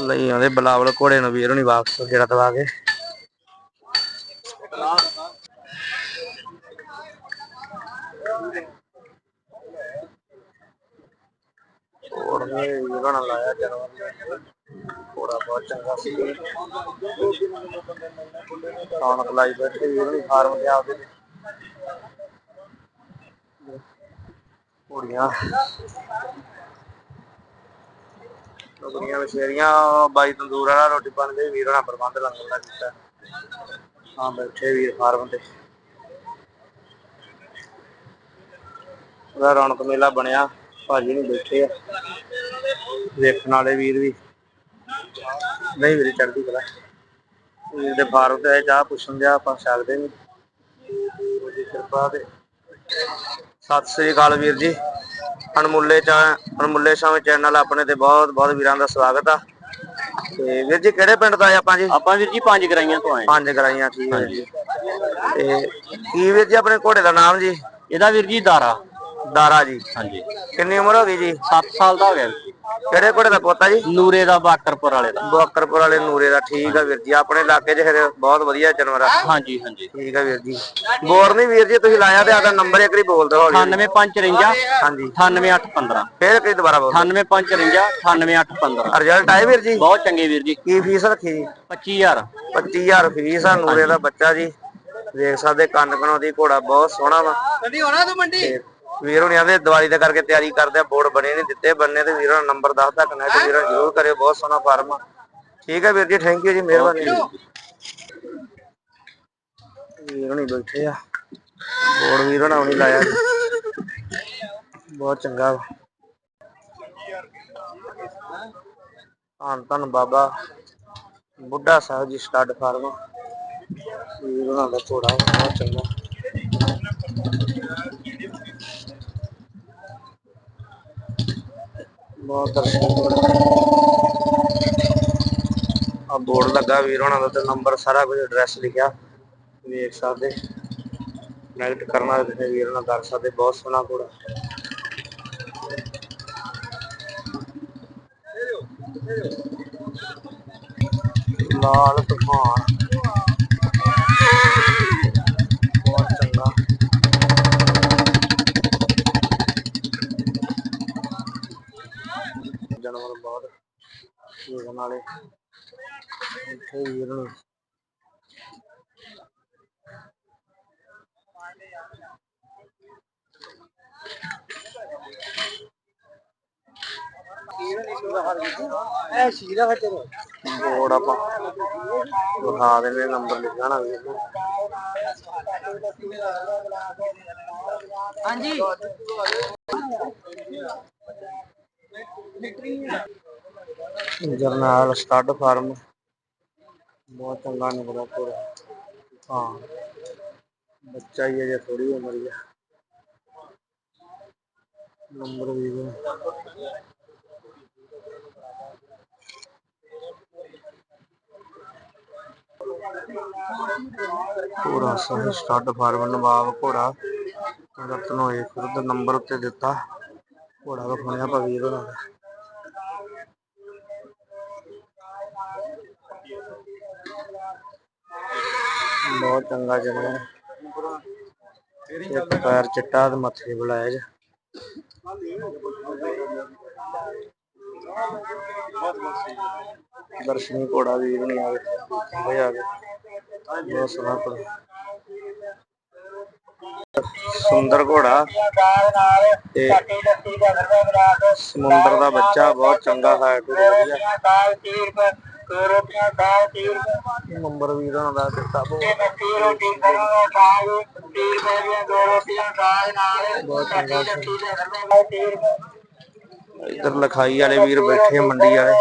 ਲਈ ਆਉਂਦੇ, ਬਲਾਵਲ ਘੋੜੇ ਨੂੰ ਵੀਰ ਹੁਣੀ ਵਾਪਸ ਜਿਹੜਾ ਦਵਾ ਕੇ। ਘੋੜ ਨੇ ਲਾਇਆ ਜਨਮ ਘੋੜਾ ਬਹੁਤ ਚੰਗਾ ਸੀ। ਰੌਣਕ ਲਾਈ ਬੈਠੇ ਵੀਰ ਹੁਣੀ, ਫਾਰਮ ਤੇ। ਆਪਦੇ ਘੋੜੀਆਂ। ਲੋਕੀਆਂ ਵਿਸ਼ੇਰੀਆਂ, ਬਾਈ ਤੰਦੂਰ ਵਾਲਾ, ਰੋਟੀ ਪਾਣੀ ਦੇ ਵੀਰ ਹੋਣਾ ਪ੍ਰਬੰਧ ਲੰਗਰ ਦਾ ਕੀਤਾ। ਹਾਂ, ਬੈਠੇ ਵੀਰ ਫਾਰਮ ਤੇ। ਉਹਦਾ ਰੌਣਕ ਮੇਲਾ ਬਣਿਆ, ਭਾਜੀ ਨੂੰ ਬੈਠੇ ਆ। ਵੇਖਣ ਵਾਲੇ ਵੀਰ ਵੀ। ਨਹੀਂ ਵੀਰੇ ਚੜਦੀ ਕਲਾ। ਵੀਰ ਦੇ ਫਾਰਮ ਤੇ ਆਏ, ਚਾਹ ਪੁੱਛਣ ਦਿਆ, ਆਪਾਂ ਸਕਦੇ ਨਹੀਂ ਉਹਦੀ ਕਿਰਪਾ ਤੇ ਸਤਿ ਸ੍ਰੀ ਅਕਾਲ ਵੀਰ ਜੀ। ਅਣਮੁੱਲੇ ਚ ਅਣਮੁੱਲੇ ਸ਼ਾਮ ਚੈਨਲ ਆਪਣੇ ਤੇ ਬਹੁਤ ਬਹੁਤ ਵੀਰਾਂ ਦਾ ਸਵਾਗਤ ਆ। ਤੇ ਵੀਰ ਜੀ ਕਿਹੜੇ ਪਿੰਡ ਦਾ ਆ ਆਪਾਂ ਜੀ? ਆਪਾਂ ਵੀਰ ਜੀ ਪੰਜ ਗਰਾਈਆਂ ਤੋਂ ਆਏ। ਪੰਜ ਗਰਾਈਆਂ ਠੀਕ ਹੈ ਜੀ। ਤੇ ਕੀ ਵੀਰ ਜੀ ਆਪਣੇ ਘੋੜੇ ਦਾ ਨਾਮ ਜੀ? ਇਹਦਾ ਵੀਰ ਜੀ ਦਾਰਾ। ਦਾਰਾ ਜੀ। ਹਾਂਜੀ। ਕਿੰਨੀ ਉਮਰ ਹੋ ਗਈ ਜੀ? 7 ਸਾਲ ਦਾ ਹੋ ਗਿਆ। ਕਿਹੜੇ ਘੋੜੇ ਦਾ ਪੋਤਾ ਜੀ? ਨੂਰੇ ਦਾ ਬਾਕਰਪੁਰ ਵਾਲੇ ਦਾ। ਬੋਕਰਪੁਰ ਵਾਲੇ ਨੂਰੇ ਦਾ ਠੀਕ ਆ ਵੀਰ ਜੀ। ਆਪਣੇ ਇਲਾਕੇ 'ਚ ਫਿਰ ਬਹੁਤ ਵਧੀਆ ਜਾਨਵਰ ਆ। ਹਾਂਜੀ ਹਾਂਜੀ। ਠੀਕ ਆ ਵੀਰ ਜੀ। ਬੋਰ ਨਹੀਂ ਵੀਰ ਜੀ ਤੁਸੀਂ ਲਾਇਆ ਤੇ ਆਦਾ ਨੰਬਰ ਇੱਕ ਵਾਰੀ ਬੋਲ ਦਿਓ ਹੌਲੀ 9554 ਹਾਂਜੀ। 9815 ਫੇਰ ਕਿਹੜੀ ਦੁਬਾਰਾ ਬੋਲ 9554 9815 ਰਿਜ਼ਲਟ ਆਏ ਵੀਰ ਜੀ? ਬਹੁਤ ਚੰਗੇ ਵੀਰ ਜੀ। ਕੀ ਫੀਸ ਰੱਖੀ ਜੀ? 25000 25000 ਫੀਸ ਆ ਨੂਰੇ ਦਾ ਬੱਚਾ ਜੀ। ਦੇਖ ਸਕਦੇ ਕੰਨ ਕਨੋਂ ਦੀ ਘੋੜਾ ਬਹੁਤ ਸੋਹਣਾ ਵਾ। ਕਦੀ ਹੋਣਾ ਤੂੰ ਮੰਡੀ? ਤੇ ਵੀਰ ਹੁਣਿਆਂ ਦੇ ਦੀਵਾਲੀ ਦੇ ਕਰਕੇ ਤਿਆਰੀ ਕਰਦੇ ਆ ਬੋਰਡ ਬਣੇ ਨਹੀਂ ਦਿੱਤੇ ਬੰਨੇ ਤੇ ਵੀਰਾਂ ਦਾ ਨੰਬਰ ਦੱਸਦਾ ਕਨੈਕਟ ਵੀਰਾਂ ਜ਼ਰੂਰ ਕਰਿਓ ਬਹੁਤ ਸੋਹਣਾ ਫਾਰਮ ਆ। ਠੀਕ ਹੈ ਵੀਰ ਜੀ ਥੈਂਕ ਯੂ ਜੀ ਮਿਹਰਬਾਨੀ। ਵੀਰ ਹੁਣੀ ਬੈਠੇ ਆ ਬੋਰਡ ਵੀਰ ਹੁਣਾਂ ਨਹੀਂ ਲਾਇਆ। ਬਹੁਤ ਚੰਗਾ ਵਾ। ਧੰਨ ਧੰਨ ਬਾਬਾ ਬੁੱਢਾ ਸਾਹਿਬ ਜੀ ਸਟੱਡ ਫਾਰਮ ਵੀਰ ਹੁਣਾਂ ਦਾ ਘੋੜਾ ਬਹੁਤ ਚੰਗਾ। ਬਹੁਤ ਦਰਸ਼ਨ ਆ ਬੋਰਡ ਲੱਗਾ ਵੀਰ ਹੋਣਾ ਦਾ ਤੇ ਨੰਬਰ ਸਾਰਾ ਕੁਝ ਐਡਰੈਸ ਲਿਖਿਆ। ਵੇਖ ਸਕਦੇ। ਕਨੈਕਟ ਕਰਨਾ ਤੇ ਵੀਰ ਨਾਲ ਕਰ ਸਕਦੇ। ਬਹੁਤ ਸੋਹਣਾ ਘੋੜਾ ਲਾਲ ਤੂਫਾਨ ਵਾਲੇ ਇੱਥੇ ਵੀਰ। ਨੂੰ ਇਹ ਸ਼ੀਰਾ ਫਟੇ ਬੋਰਡ ਆਪਾਂ ਵਿਖਾ ਦੇਣੇ ਨੰਬਰ ਲਿਖਿਆ ਨਾ ਵੀਰ ਨੂੰ। ਹਾਂਜੀ। ਜਰਨੈਲ ਸਟੱਡ ਫਾਰਮ ਬਹੁਤ ਚੰਗਾ ਨਿਕਲਿਆ ਪੂਰਾ। ਹਾਂ। ਬੱਚਾ ਹੀ ਹੈ ਥੋੜੀ ਉਮਰ ਹੀ ਆ ਨੰਬਰ ਵੀ ਹੈ। ਪੂਰਾ ਸਹੀ ਸਟੱਡ ਫਾਰਮ ਨਵਾਬ ਘੋੜਾ। ਰਤਨ ਹੋਏ ਨੰਬਰ ਉੱਤੇ ਦਿੱਤਾ। ਘੋੜਾ ਵਿਖਾਉਣਿਆ ਪਵੀਰ ਹੋਣਾ ਦਾ ਬਹੁਤ ਚੰਗਾ ਜਨਮ ਇੱਕ ਪੈਰ ਚਿੱਟਾ ਤੇ ਮੱਥੇ ਬੁਲਾਇਆ ਜਾ ਦਰਸ਼ਨੀ ਘੋੜਾ ਵੀਰ ਨਹੀਂ ਆਵੇ ਹੋ ਆ ਗਿਆ ਬਹੁਤ ਸੋਹਣਾ ਘੋੜਾ। ਸੁੰਦਰ ਘੋੜਾ। ਤੇ ਸਮੁੰਦਰ ਦਾ ਬੱਚਾ ਬਹੁਤ ਚੰਗਾ ਹੈ ਵਧੀਆ। ਨੰਬਰ ਵੀਰਾਂ ਦਾ ਦਿੱਤਾ ਬਹੁਤ। ਬਹੁਤ ਚੰਗਾ ਇੱਧਰ ਲਿਖਾਈ ਵਾਲੇ ਵੀਰ ਬੈਠੇ ਮੰਡੀ ਵਾਲੇ।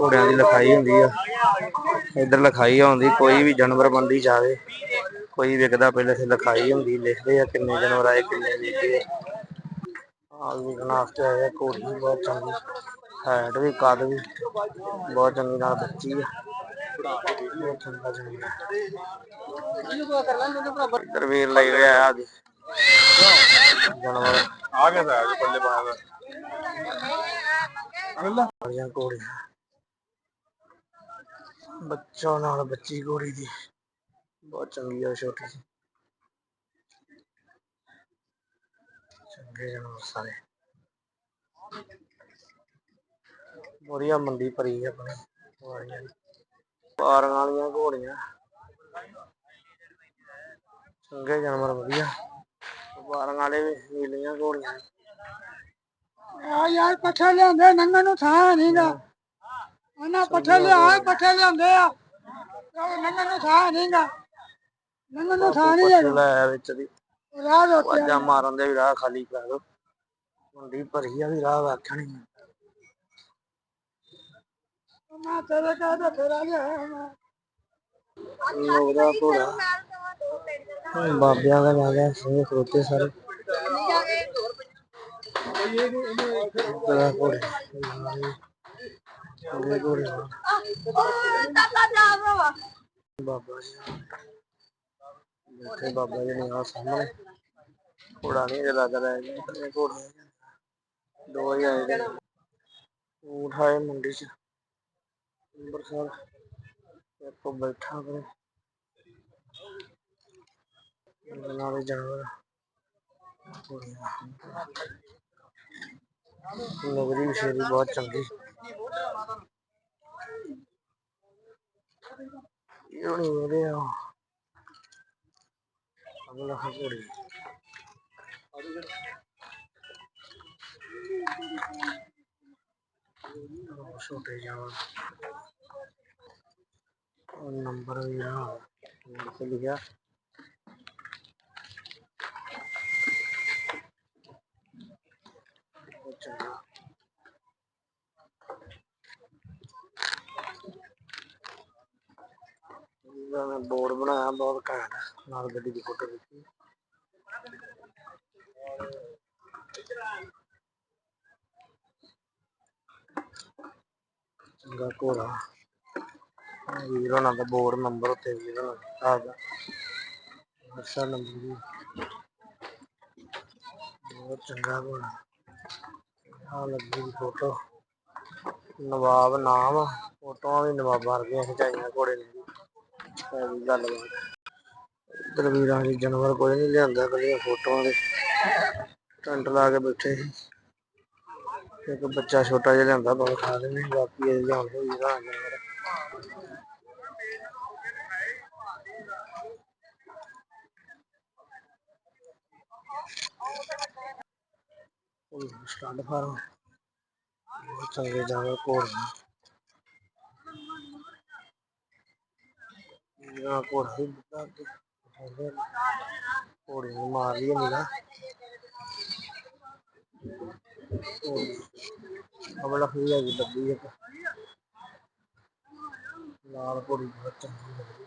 ਘੋੜਿਆਂ ਦੀ ਲਿਖਾਈ ਹੁੰਦੀ ਆ। ਇੱਧਰ ਲਿਖਾਈ ਆਉਂਦੀ ਕੋਈ ਵੀ ਜਾਨਵਰ ਮੰਡੀ ਜਾਵੇ ਕੋਈ ਵਿਕਦਾ ਪਹਿਲੇ ਤੇ ਲਿਖਾਈ ਹੁੰਦੀ ਲਿਖਦੇ ਆ ਕਿੰਨੇ ਜਾਨਵਰ ਆਏ ਕਿੰਨੇ ਵਿਕੇ ਆ। ਵਿਕਣ ਵਾਸਤੇ ਆਏ ਆ ਘੋੜੀ ਬਹੁਤ ਚੰਗੀ। ਹੈਡ ਵੀ ਕੱਦ ਵੀ ਬਹੁਤ ਚੰਗੀ ਨਾਲ ਬੱਚੀ ਆ। ਬਹੁਤ ਚੰਗਾ ਚੰਗਾ ਇੱਧਰ ਵੀਰ ਲਈ ਰਿਹਾ ਆ ਜੀ ਜਾਨਵਰ। ਆ ਗਿਆ ਸਾਜ ਪੱਲੇ ਬਾਹਰ। ਬੜੀਆਂ ਘੋੜੀਆਂ। ਬੱਚਾ ਨਾਲ ਬੱਚੀ ਘੋੜੀ ਦੀ। ਬਹੁਤ ਚੰਗੀ ਆ ਛੋਟੀ ਜਿਹੀ। ਚੰਗੇ ਜਾਨਵਰ ਸਾਰੇ। ਵਧੀਆ ਮੰਡੀ ਭਰੀ ਆ ਆਪਣੀ ਵਾਰੀਆਂ ਦੀ। ਪਾਰਾਂ ਵਾਲੀਆਂ ਘੋੜੀਆਂ। ਚੰਗੇ ਜਾਨਵਰ ਵਧੀਆ। ਪਾਰਾਂ ਵਾਲੇ ਵੀ ਨੀਲੀਆਂ ਘੋੜੀਆਂ। ਆ ਯਾਰ ਪੱਠੇ ਲਿਆਂਦੇ ਨੰਗਣ ਨੂੰ ਥਾਂ ਨਹੀਂਗਾ ਉਹਨਾਂ ਪੱਠੇ ਲਿਆ ਪੱਠੇ ਲਿਆਂਦੇ ਆ। ਨੰਗਣ ਨੂੰ ਥਾਂ ਨਹੀਂਗਾ ਨੰਗਣ ਨੂੰ ਥਾਂ ਨਹੀਂ ਲੈ ਵਿੱਚ ਦੀ। ਰਾਹ ਵਾਜਾਂ ਮਾਰਨ ਦੇ ਵੀ ਰਾਹ ਖਾਲੀ ਕਰ ਦੋ। ਮੰਡੀ ਭਰੀ ਆ ਵੀ ਰਾਹ ਵੇਖਣ ਮੈਂ ਤੇਰੇ ਫੇਰਾ ਮੈਂ ਲੋਗਦਾ ਬਾਬਿਆਂ ਦਾ ਲਾ ਗਿਆ ਸਿੰਘ ਖਲੋਤੇ ਸਾਰੇ। ਬਾਬਾ ਜੀ ਇੱਥੇ ਬਾਬਾ ਜੀ ਨੇ ਆ ਸਾਹਮਣੇ। ਘੋੜਾ ਨਹੀਂ ਜੇ ਲੱਗ ਰਿਹਾ ਹੈ ਇਹ ਘੋੜਾ ਦੋ ਹੀ ਆਏ ਨੇ। ਊਠ ਆਏ ਮੰਡੀ ਚ। ਅੰਬਰਸਰ ਇੱਕ ਬੈਠਾ ਕਰੇ ਨਾਲੇ ਜਾਨਵਰ ਨਗਰੀ ਵਿਸ਼ੇਰੀ ਬਹੁਤ ਚੰਗੀ। ਇਹ ਨਹੀਂ ਉਹਦੇ ਆ। ਅਗਲਾ ਘੋੜੀ ਛੋਟੇ ਜਾਨਵਰ ਉਹ ਨੰਬਰ ਵੀ ਆ। ਨੰਬਰ ਤੇ ਲਿਖਿਆ? ਬੋਰਡ ਬਣਾਇਆ ਬਹੁਤ ਘੈਂਟ। ਨਾਲ ਗੱਡੀ ਦੀ ਫੋਟੋ ਦਿੱਤੀ ਚੰਗਾ ਘੋੜਾ। ਵੀਰ ਹੋਣਾ ਦਾ ਬੋਰਡ ਨੰਬਰ ਉੱਤੇ ਵੀਰ ਹੋਣਾ ਦਾ ਆਦਾ ਅੱਛਾ ਨੰਬਰ ਵੀ। ਬਹੁਤ ਚੰਗਾ ਘੋੜਾ ਆ। ਲੱਗੀ ਦੀ ਫੋਟੋ ਨਵਾਬ ਨਾਮ, ਫੋਟੋਆਂ ਵੀ ਨਵਾਬਾਂ ਵਰਗੀਆਂ ਖਿਚਾਈਆਂ ਘੋੜੇ ਨੇ ਇਹ ਗੱਲਬਾਤ। ਇੱਧਰ ਵੀਰਾਂ ਦੀ ਜਾਨਵਰ ਕੋਈ ਨਹੀਂ ਲਿਆਂਦਾ ਕੱਲੀਆਂ ਫੋਟੋਆਂ ਦੇ। ਟੈਂਟ ਲਾ ਕੇ ਬੈਠੇ ਸੀ। ਇੱਕ ਬੱਚਾ ਛੋਟਾ ਜਿਹਾ ਲਿਆਂਦਾ ਬਹੁਤ ਖਾ ਲੈਣੇ ਬਾਕੀ ਇਹ ਲਿਆਉਂਦੇ ਵੀਰਾਂ ਜਾਨਵਰ ਸਟਾਰਟ ਫਾਰਮ। ਬਹੁਤ ਚੰਗੇ ਜਾਨਵਰ ਘੋੜੀਆਂ ਜਿਹੜਾ ਘੋੜਾ ਵੀ ਬੁੱਢਾ ਅੱਗੇ ਬਿਠਾਉਂਦੇ ਨੇ। ਘੋੜੀ ਨੂੰ ਮਾਰ ਲਈਏ ਨੀਲਾ। ਅਬਲਾ ਹੋਈ ਹੈਗੀ ਡੱਬੀ ਇੱਕ। ਲਾਲ ਘੋੜੀ ਬਹੁਤ ਚੰਗੀ ਲੱਗਦੀ।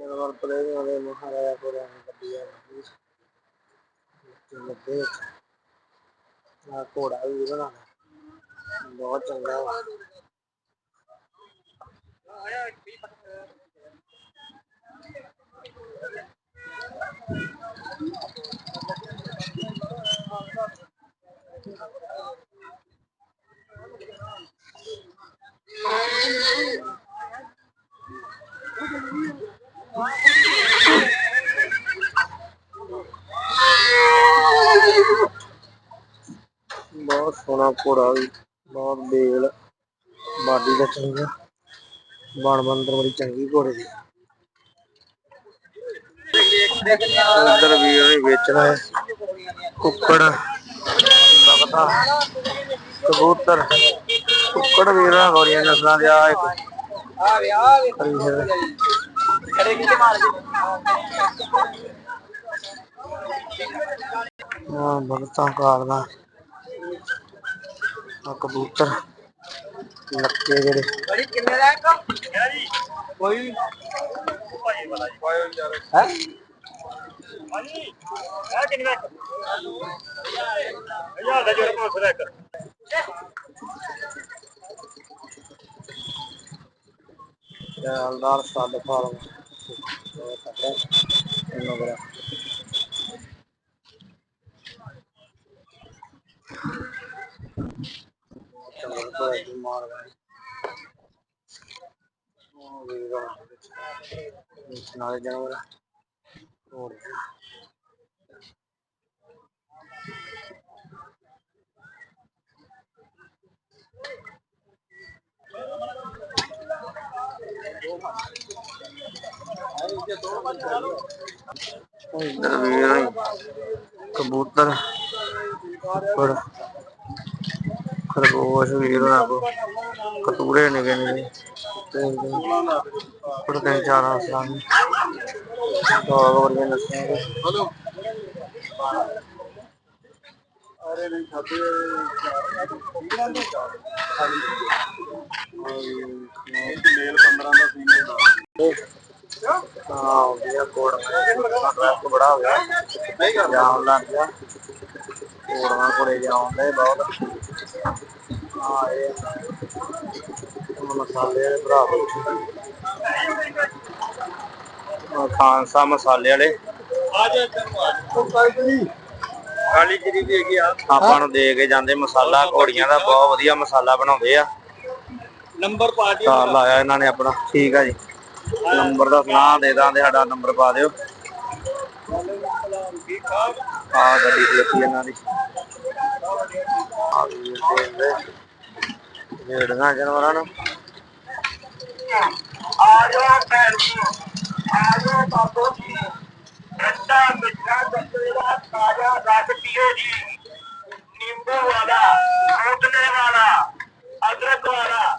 ਮੇਰੇ ਵੱਲ ਪਲੇ ਵਾਲੇ ਆ ਘੋੜਾ ਵੀ ਉਹਦਾ ਨਾਲ ਬਹੁਤ ਚੰਗਾ ਵਾ ਬਹੁਤ ਸੋਹਣਾ ਘੋੜਾ ਵੀ ਬਹੁਤ ਬੇਲ ਬਾਡੀ ਦਾ ਚੰਗਾ ਬਣ ਬੰਦਰ ਬੜੀ ਚੰਗੀ ਘੋੜੇ ਦੀ ਉਧਰ ਵੀ ਉਹਨੇ ਵੇਚਣਾ ਹੈ ਕੁੱਕੜ ਬਗਦਾ ਕਬੂਤਰ ਕੁੱਕੜ ਵੀਰਾਂ ਗੋਰੀਆਂ ਨਸਲਾਂ ਦੇ ਆ ਇੱਕ। ਆ ਵੇ ਆ ਵੇ ਕਰੀ ਫਿਰ ਖੜੇ ਮਾਰ ਹਾਂ ਬਗਤਾਂ ਆ ਕਬੂਤਰ। ਲੱਕੇ ਜਿਹੜੇ। ਬੜੀ ਕਿੰਨੇ ਦਾ ਇੱਕ? ਜੀ ਕੋਈ ਭਾਈ ਵਾਲਾ ਜੀ ਪਾਇਓ ਯਾਰ ਹੈ? ਹਾਂਜੀ ਇਹ ਕਿੰਨੇ ਦਾ ਇੱਕ? ਹਜ਼ਾਰ ਦਾ ਜੋੜ 500 ਦਾ ਇੱਕ। Zaildar stud farm. Vamos a sacar uno gráfico. También por aquí Morgan. ਉਹ ਵੀ ਰੋਣ ਵਿੱਚ ਨਾਲ ਜਾਣਾ ਹੋ ਰਿਹਾ ਕੋ ਕਤੂਰੇ ਨਿਕੇ ਨਿਕੇ ਤੇ ਉੱਪਰ ਤਿੰਨ ਚਾਰ ਹਸਲਾਂ ਨੇ ਦੋਗ ਵਰਗੇ ਨਸਲਾਂ ਦੇ। ਅਰੇ ਨਹੀਂ ਖਾਦੇ ਮੇਲ 15 ਦਾ ਫੀਮੇਲ ਦਾ ਕੋੜ ਰੈਸਟ ਬੜਾ ਹੋ ਗਿਆ ਜਾਮ ਲੱਗ ਗਿਆ ਕੋੜਾਂ ਕੋੜੇ ਜਾਉਂਦੇ ਬਹੁਤ ਹਾਂ ਇਹ ਮਸਾਲੇ ਵਾਲੇ। ਮਸਾਲੇ ਕਾਲੀ ਵੀ ਹੈਗੀ ਆ। ਆਪਾਂ ਨੂੰ ਦੇ ਕੇ ਜਾਂਦੇ ਮਸਾਲਾ ਘੋੜੀਆਂ ਦਾ ਬਹੁਤ ਵਧੀਆ ਮਸਾਲਾ ਬਣਾਉਂਦੇ ਆ। ਨੰਬਰ ਪਾ ਦਿਓ। ਤਾਂ ਲਾਇਆ ਇਹਨਾਂ ਨੇ ਆਪਣਾ। ਠੀਕ ਆ ਜੀ। ਨੰਬਰ ਦਾ ਸੁਣਾ ਦੇ ਦਾਂਦੇ ਸਾਡਾ ਨੰਬਰ ਪਾ ਦਿਓ। ਠੀਕ ਠਾਕ ਆ ਗੱਡੀ ਖਲੋਤੀ ਇਹਨਾਂ ਦੀ। ਆ ਵੀ ਦੇਖਦੇ ਜਿਹੜੀਆਂ ਜਾਨਵਰਾਂ ਨੂੰ। ਆ ਜਾ ਭੈਣ ਜੀ ਆ ਜਾ ਬਾਬੂ ਜੀ ਠੰਡਾ ਮਿੱਠਾ ਦੱਸੇ ਦਾ ਤਾਜ਼ਾ ਰਸ ਪੀਓ ਜੀ ਨਿੰਬੂ ਵਾਲਾ ਰੋਟਨੇ ਵਾਲਾ, ਅਦਰਕ ਵਾਲਾ।